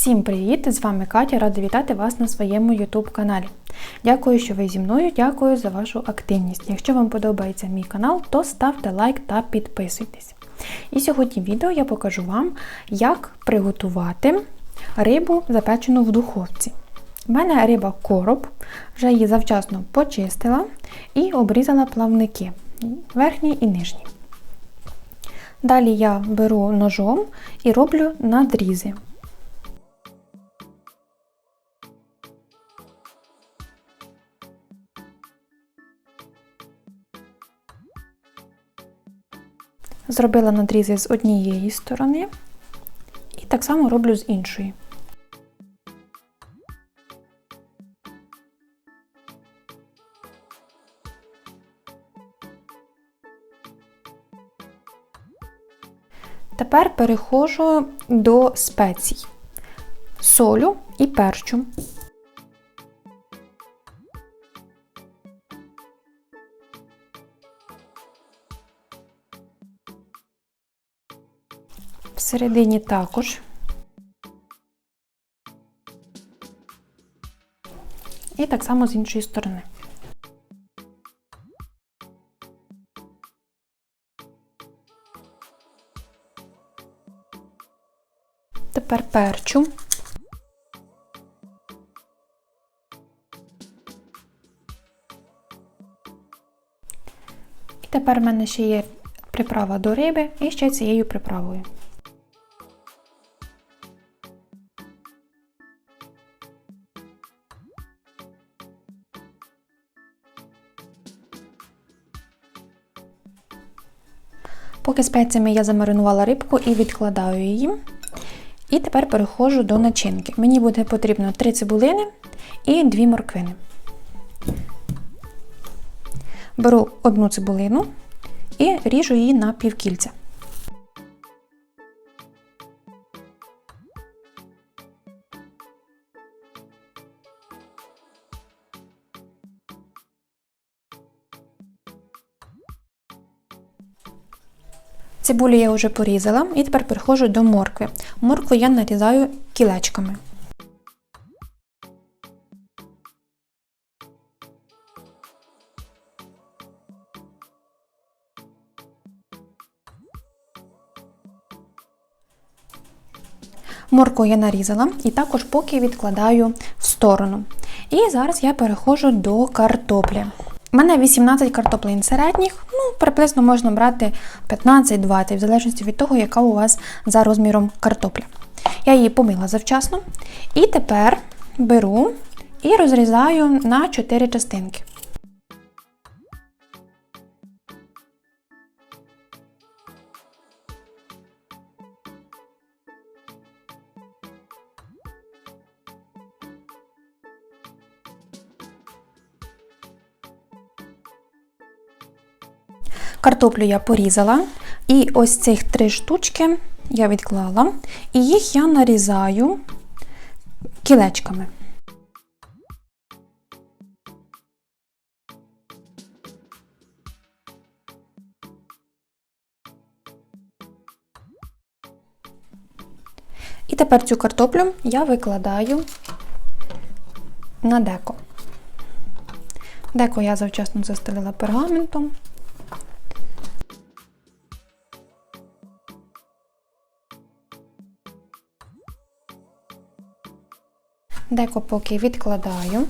Всім привіт! З вами Катя, рада вітати вас на своєму YouTube каналі. Дякую, що ви зі мною, дякую за вашу активність. Якщо вам подобається мій канал, то ставте лайк та підписуйтесь. І сьогодні в відео я покажу вам, як приготувати рибу, запечену в духовці. У мене риба короб, вже її завчасно почистила і обрізала плавники верхній і нижній. Далі я беру ножом і роблю надрізи. Зробила надрізи з однієї сторони і так само роблю з іншої. Тепер переходжу до спецій, солю і перчу. Всередині також. І так само з іншої сторони. Тепер перчу. І тепер в мене ще є приправа до риби і ще цією приправою. Поки спеціями я замаринувала рибку і відкладаю її. І тепер переходжу до начинки. Мені буде потрібно 3 цибулини і 2 морквини. Беру одну цибулину і ріжу її на півкільця. Цибулю я вже порізала і тепер переходжу до моркви. Моркву я нарізаю кілечками. Моркву я нарізала і також поки відкладаю в сторону. І зараз я переходжу до картоплі. У мене 18 картоплин середніх, ну, приблизно можна брати 15-20, в залежності від того, яка у вас за розміром картопля. Я її помила завчасно. І тепер беру і розрізаю на 4 частинки. Картоплю я порізала, і ось цих три штучки я відклала, і їх я нарізаю кілечками. І тепер цю картоплю я викладаю на деко. Деко я завчасно застелила пергаментом. Деко поки відкладаю.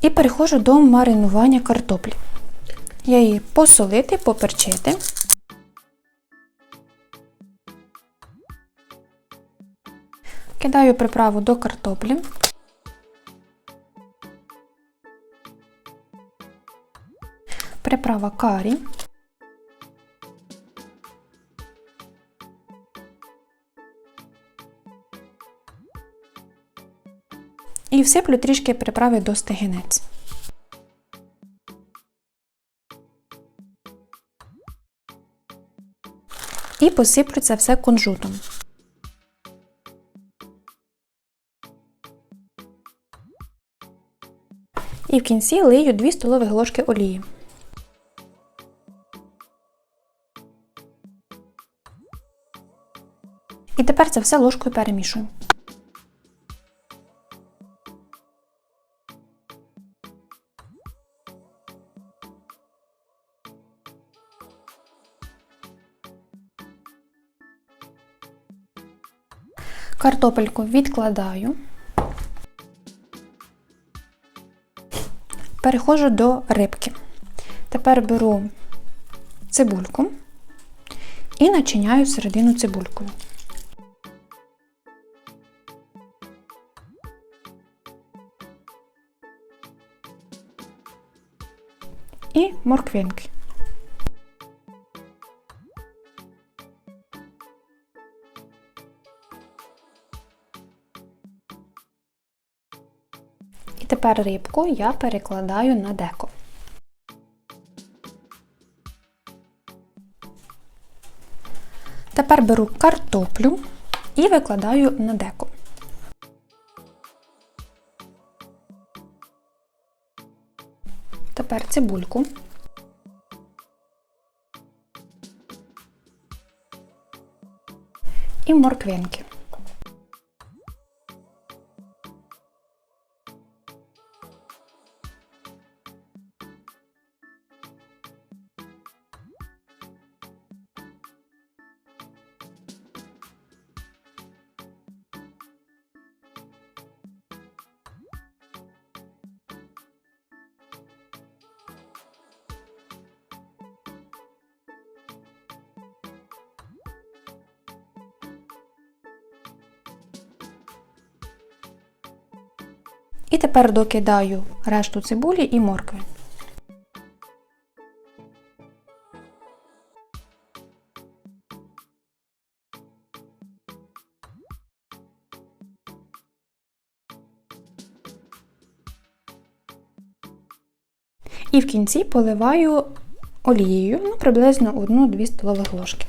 І переходжу до маринування картоплі. Я її посолити, поперчити. Кидаю приправу до картоплі. Приправа карі. І всиплю трішки приправи до стегинець. І посиплю це все кунжутом. І в кінці лию 2 столові ложки олії. І тепер це все ложкою перемішуємо. Картопельку відкладаю. Переходжу до рибки. Тепер беру цибульку і начиняю середину цибулькою. І морквинки. І тепер рибку я перекладаю на деко. Тепер беру картоплю і викладаю на деко. Тепер цибульку. І морквинки. І тепер докидаю решту цибулі і моркви. І в кінці поливаю олією, ну, приблизно 1-2 столових ложки.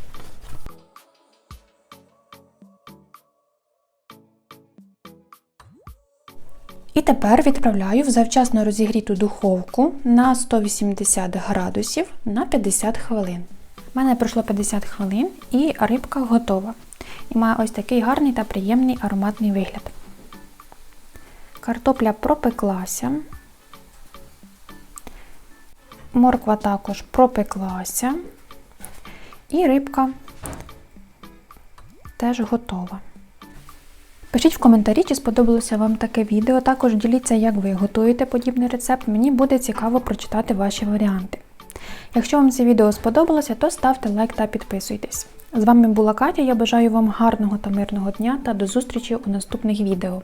Тепер відправляю в завчасно розігріту духовку на 180 градусів на 50 хвилин. У мене пройшло 50 хвилин і рибка готова. І має ось такий гарний та приємний ароматний вигляд. Картопля пропеклася. Морква також пропеклася. І рибка теж готова. Пишіть в коментарі, чи сподобалося вам таке відео. Також діліться, як ви готуєте подібний рецепт. Мені буде цікаво прочитати ваші варіанти. Якщо вам це відео сподобалося, то ставте лайк та підписуйтесь. З вами була Катя. Я бажаю вам гарного та мирного дня та до зустрічі у наступних відео.